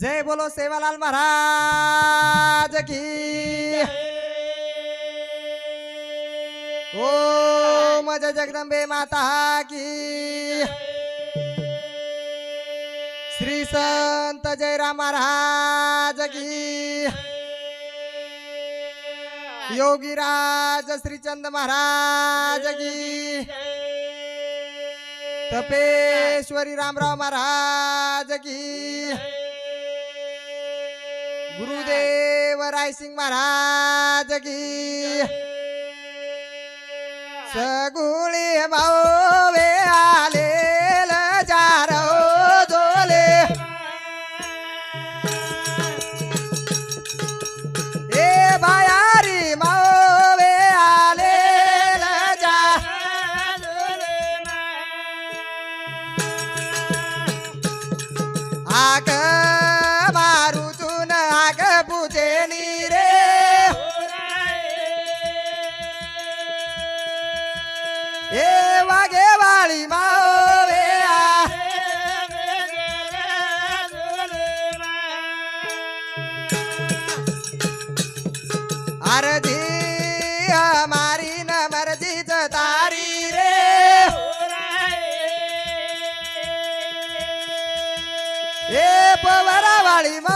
जय बोलो सेवालाल महाराज की. ओम जय जगदंबे माता की. श्री संत जयराम महाराज की. योगीराज श्रीचंद महाराज की. तपेश्वरी रामराव महाराज की. गुरुदेव रायसिंग महाराज की. सगुळी भावे आले चार जोले. ए बायारी मावे आले चार आग ए पवरा वाळी मावे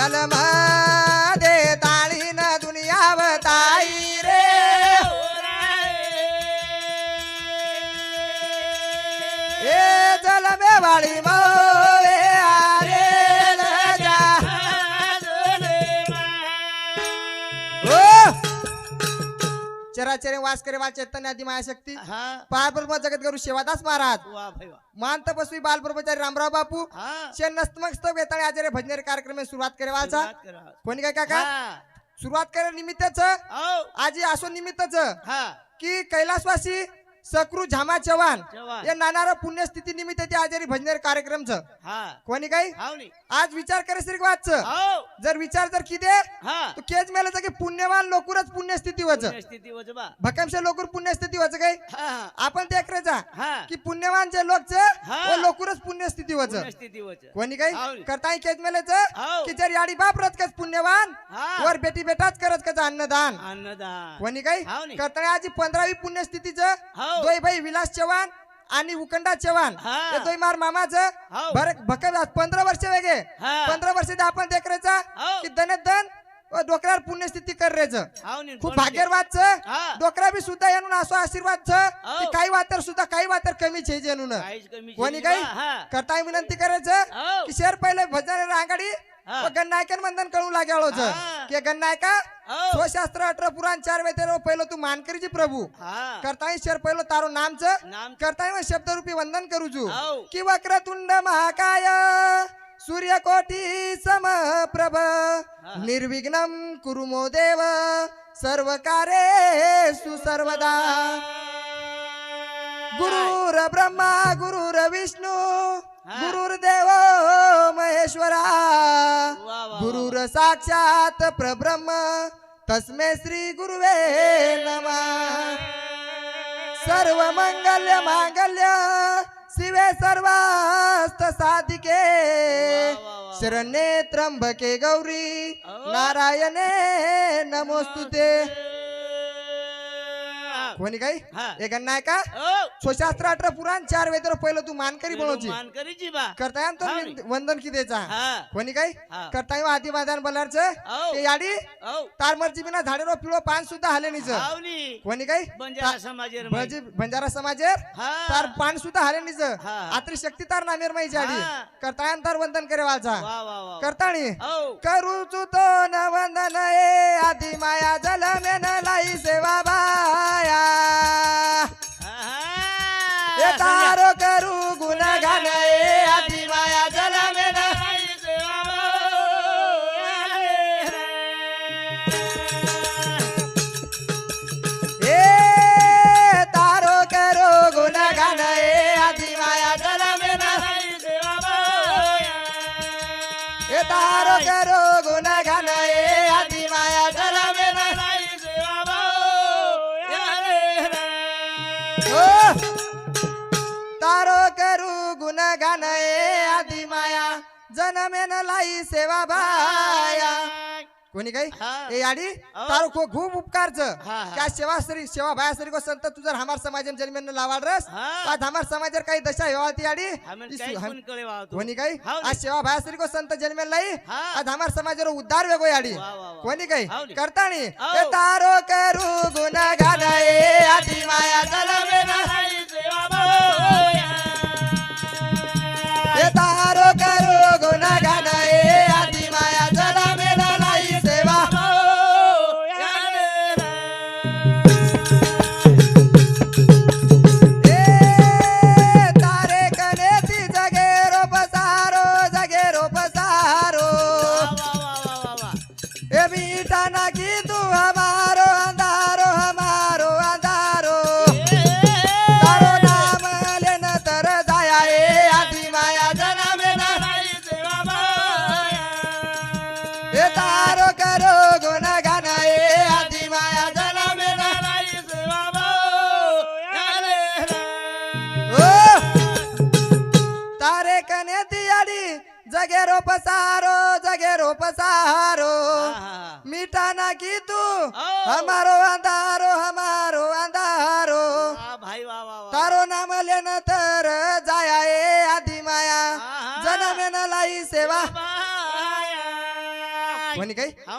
जन्म दे ताळी न दुनिया ताई रे। ए जलमे वाळी ओ! चराचरे वास करे वा चैतन्य आदि मायाशक्ती। हा। पारब्रह्म जगत गुरु शिवादास महाराज। वा भाई वा। मान तपस्वी बाल ब्रह्मचारी रामराव बापू. हा. शे नस्तमस्तक वेताळे आचार्य भजनेर कार्यक्रम सुरुवात सुरुवात करा. कोणी काय काका. हा. सुरुवात करे निमित्तच. आओ. आजी असो निमित्तच. हा. की कैलासवासी सकृ झामा चव्हाण. या नानार पुण्यस्थिती निमित्त ते आजारी भजनेर कार्यक्रमच. हा. कोणी काही? आज विचार करे श्री वाच. आओ जर विचार जर किदे हा. तो केज मेला की पुण्यवान लोकरच पुण्यस्थिती वच भकमशे लोकर पुण्यस्थिती वच काय? हा हा. आपण ते जा. हा. की पुण्यवान जे लोकच हा. व लोकरच पुण्यस्थिती वच स्थिती वच कोणी काही हावनी. करताय केज मेलेच हाव. की जर याडी बाप रच कच पुण्यवान हा. वर बेटी बेटाच करत कच अन्नदान. अन्नदान. कोणी काही हावनी. करताय आजी पंधरावी पुण्यस्थितीच. दोय भाई विलास चव्हाण आणि उकंडा चव्हाण हा. हे दोय मार मामाच हाव. भर भकम पंधरा वर्ष वेगे हा. पंधरा वर्ष ते आपण देखरेचा हाव. की दन दन डोकऱ्यावर पुण्यस्थिती करेच हावनी खूप भाग्यवाद हा. डोकरा बी सुद्धा येऊन असो आशीर्वाद काही वातर सुद्धा काही वातर कमी छे जेणून कोणी काही. हा करताय विनंती करायचं. की शेर पहिले भजन रांगाडी हा. व गणनायकन मंदन कळू लागेल होत. हा. की. स्वशास्त्र अठरा पुराण चार वेते पहिलं तू मानकरीची प्रभू. हा. करताय शेर पहिलं तारो नामच. नाम करताय मग शब्दरूपी वंदन करूचू हाव. की वक्रतुंड महाकाय सूर्यकोटी समप्रभ. निर्विघ्नं कुरु मो देव सर्व कार्ये सर्वदा. गुरुर ब्रह्मा गुरुर विष्णू गुरुर्देव महेश्वरा. गुरुर साक्षात प्रब्रह्म तस्मे श्री गुरुवे नमः. सर्व मंगल्य मांगल्य शिवे सर्वास्त साधिके. शरण्ये त्र्यंबके गौरी नारायणे नमोस्तुते. कोणी काही हा. एक नाही का? ओ स्वशास्त्र अठरा पुराण चार वेदर पहिलं तू मानकरी बनवची मानकरीची बा. करताय तो हा. वंदन की द्यायचा हा. कोणी काही हा. करताय आधी मैदान बलारच. ते याडी? औ तार मर्जी बिना झाडेरो पिळो पान सुद्धा हाले निच हावनी कोणी काही बंजारा माई. भजी बंजारा समाजेर? हा. तार पान सुद्धा हाले निच हा. आत्री शक्ती तार नामेर माई जाडी. हा. करताय तार वंदन करे वाचा वा वा वा. करताणी औ करूचु तो न वंदन ए आधी माया जल मेन लाई सेवा बाया. ए आहा. तारो करू गुणगान तारो करू गुण गान ए आधी माया जनमेन लाई सेवा बाया कोणी काही. ए आडी. तारो को खूप उपकारच. क्या सेवा श्री सेवा श्री को संत तुझर हमार समाजम जन्मेन लावाड रस. आज हमार समाजर काही दशा हेवाती आडी कोण काही आज सेवा भाया श्री को संत जन्मेन लाई. आज हमार समाजर उद्धार वेगो आडी. कोणी काही हाव नी. करताणी हाव. ए तारो करू गुण जगे रो पसारो आहा. मिटाना की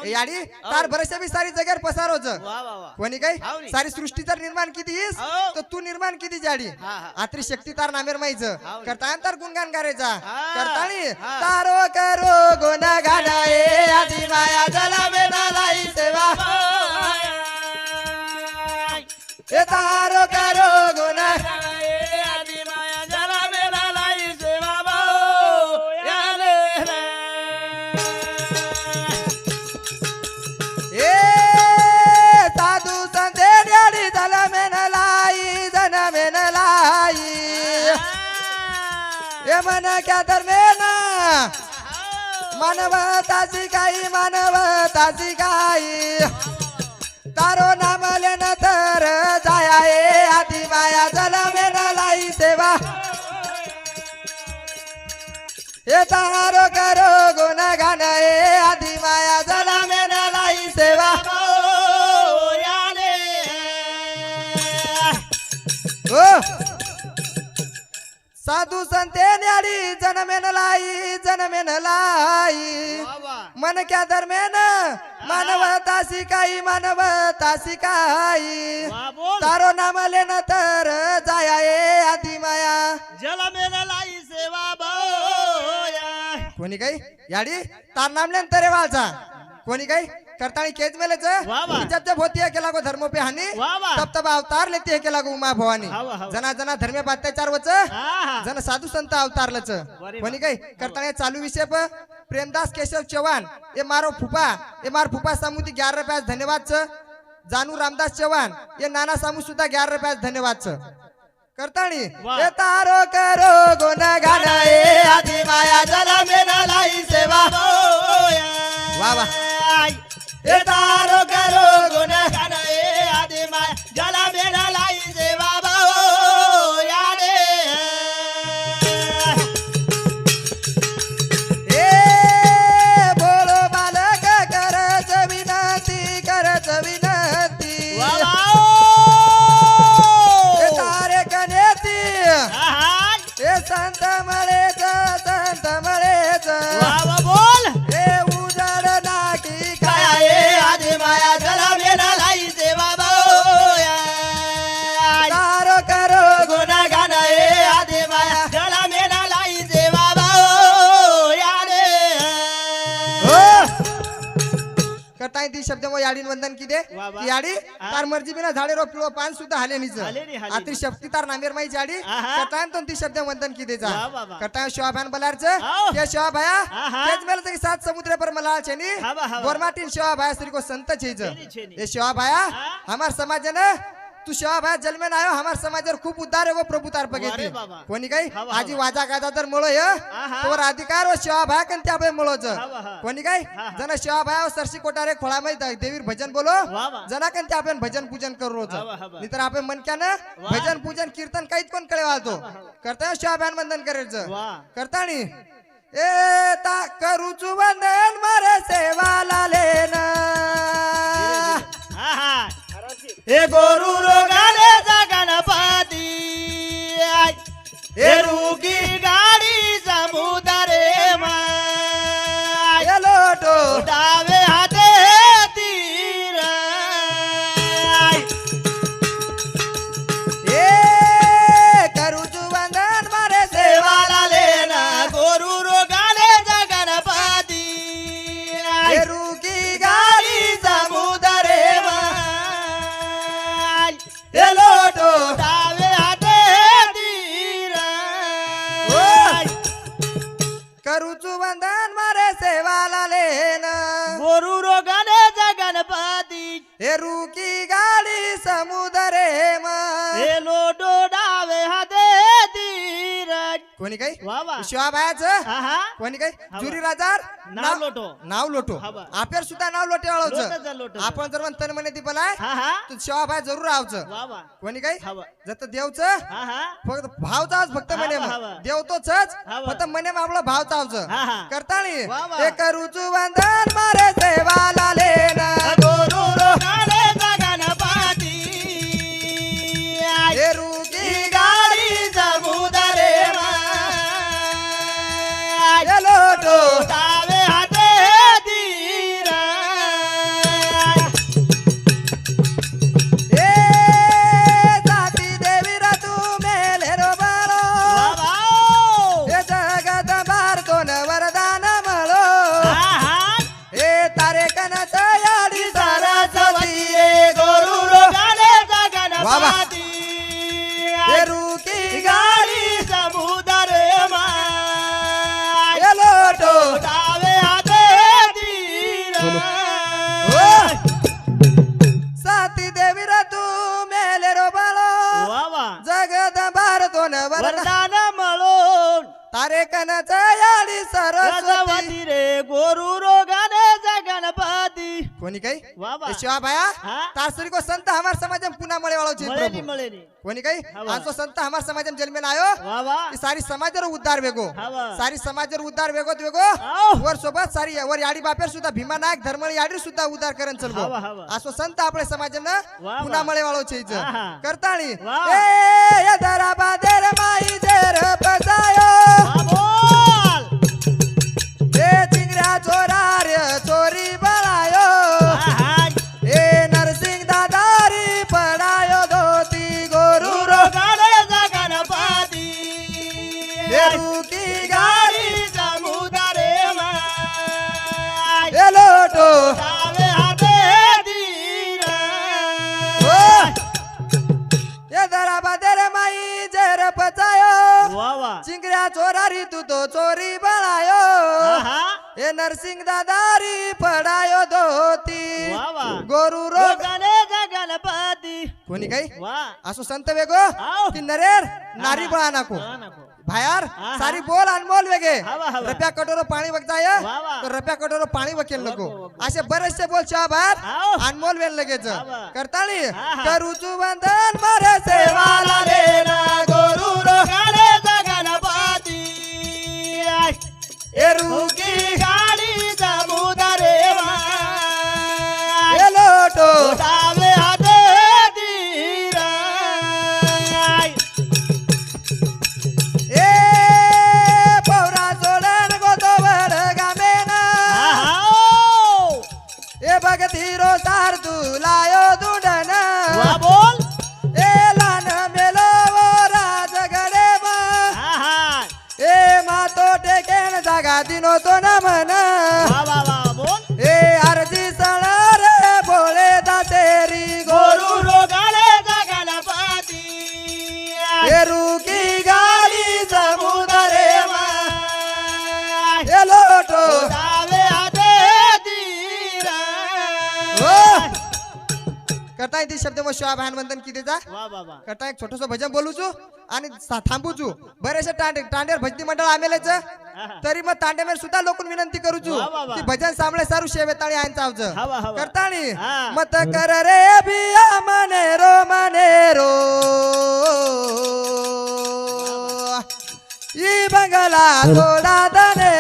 याडी. तार बरेचसे बी सारी जगेर वा वा कोणी नी. सारी सृष्टी जर निर्माण किती येस हाव. तर तू निर्माण किती जाडी हा, हा. आत्री शक्ती तार नामेर नी. करता तर गुणगान करायचा हा. करतानी हा. तारो करो गुण गाडा ए आधी माया जला सेवा. ए तारो क्या धर्मेना मानवता काही मानवता काही तारो नाम लेन तर जाया ए आधी माया जल मेन लाई सेवा। हे तारो करो गुण गान ए आधी साधू संते न्याडी जनमेन लाई जनमेन लाई. मन क्या दरम्यान मानवता शिकाई मानवता शिकाई वा बोल. तारो नाम लेन तर जाया ए आधी माया जला मेला लाई सेवा भाऊ या. कोणी काही याडी तार नाम लेन तरे वाचा कोणी काही मेलेच? वा वा. जब जब होती है केला को धर्मो पे हानी. तब तब अवतार लेती है केला को उमा भवानी. जना जना धर्मे अत्याचार वच. जन साधू संत अवतारलच. कोणी काही करताना चालू विषय प. प्रेमदास केशव चव्हाण. ये मारो फुफा. ये मार फुफा सामू ती ग्यारह रुपयास धन्यवाद च जानू रामदास चव्हाण. ये नाना सामू सुद्धा ग्यारह रुपयास धन्यवाद च करताणी वा. ये तारो करो गुण गान ए आधी माया जला मेना लाई सेवा. भाऊ या. वा वा. आई. ये तारो करो गुण गाणं ए आदी करताय ती शब्द मग याडीन वंदन किदे वा वा. ती याडी हा. तार मर्जी बिना झाडे रो पिळो पान सुद्धा हाले निच हाले नी, हाले आत्री शक्ती तार नामेर माई जाडी आहा. करताय तो ती शब्द वंदन किदे जा वा वा वा. बलारच हाव. ते शिवाभाया आहा. तेच मेल तरी सात समुद्र पर मला छेनी हावा, हावा. गोरमाटीन शिवाभाया श्री को संत छेनी, छेनी. ए शिवाभाया हा. हमार समाज न तू सेवा भाया जन्मेन आयो हमार समाजर खूप उद्धार है वो प्रभु तार पगे बाबा. कोणी काही हवा, आजी हवा. वाजा गाजा तर मुळो य आहा. तोवर अधिकार व सेवा भाया कन त्या मुळोच हवा, हा. कोणी काही हा, हा. जन भाया सरशी कोटारे खोळा माहीत देवीर भजन बोलो वा, वा. जना कन त्या आपण भजन पूजन करू रोज हवा, हवा. नाही तर आपण मनक्यानं वा. भजन पूजन कीर्तन काहीच कोण कळे वाळतो करता सेवा भायान वंदन करायचं वा करताणी ए ता करूचु वंदन मारे सेवा लालेन आहा. हे गोरू रोगाने गणपती हे रुगी गाडी समुदरे माय करूचु वंदन मारे सेवा लालेन गोरू रोगाने गणपती. पेरू की गाडी समुदरे हे तीर कोणी वा वा. शिवाबायाचं आहा. कोणी काही? जुरी राजार नाव लोटो. नाव लोटो. आपल्याला सुद्धा नाव लोटे लोटचं, वळवचं. आपण जर म्हणतो म्हणे ती बोलाय हा हा. शिवाबाय जरूर आवचं वा वा. कोणी काही? हवा. जत देवचं. हा हा. फक्त भावचाच फक्त म्हणे हवा, हवा. देव तोच हवा. फक्त म्हणे आपलं भावचावचं हा, हा. करताळी. वा, वा. ते करूचू वंदन मारे सेवा लाले तारे कनाचा सरस्वती. रे गोरु रोगाने गणपती. कोणी काही? बाबा शिवा भाया तासरी को संत हमार समाज में पुना मळे वालो जी मळेनी. कोणी काही? आज संत हमार समाज में जन्मेल आयो. सारी समाज रो उद्धार वेगो. सारी समाज रो उद्धार वेगो. वेगो वर सोबत सारी वर याडी बापेर सुद्धा भीमा नायक धर्मळ याडी सुद्धा उद्धार करन चलबो आज संत आपले समाज ना पुन्हा मळे वालो छे करताणी ए यदरा बादेर माई वा वा चिंगऱ्या चोरारी तू तो चोरी बळायो आहा. हे नरसिंग दादारी पडायो धोती वा वा गोरू रोग रोगाने गणपती कोणी काही वा असो संत वेगो आओ. की नरेर नारी बळा नको हा, नको. भायार. सारी बोल अनमोल वेगे हवा, हवा. रप्या कटोरो पाणी बघताय वा, वा. तर रप्या कटोरो पाणी वकेल नको. असे बरेचसे बोल चहा आओ. अनमोल वेल लगेच हवा. करताळी आहा. करूचू बंधन मारे सेवाला लेना करता मग शिवा भान वंदन कितीचा? वा बाबा करता एक छोटस भजन बोलू छू? आणि थांबू छू. बरेचसे तांडे तांडेर भजनी मंडळ आमेलेच तरी मग तांडेमेर सुद्धा लोकून विनंती करू बाबा. की भजन सांभळे सारू शेवेताळी यांचा आवज हा. मत कर रे बिया मने रो मने रो. ई बंगला थोडा दने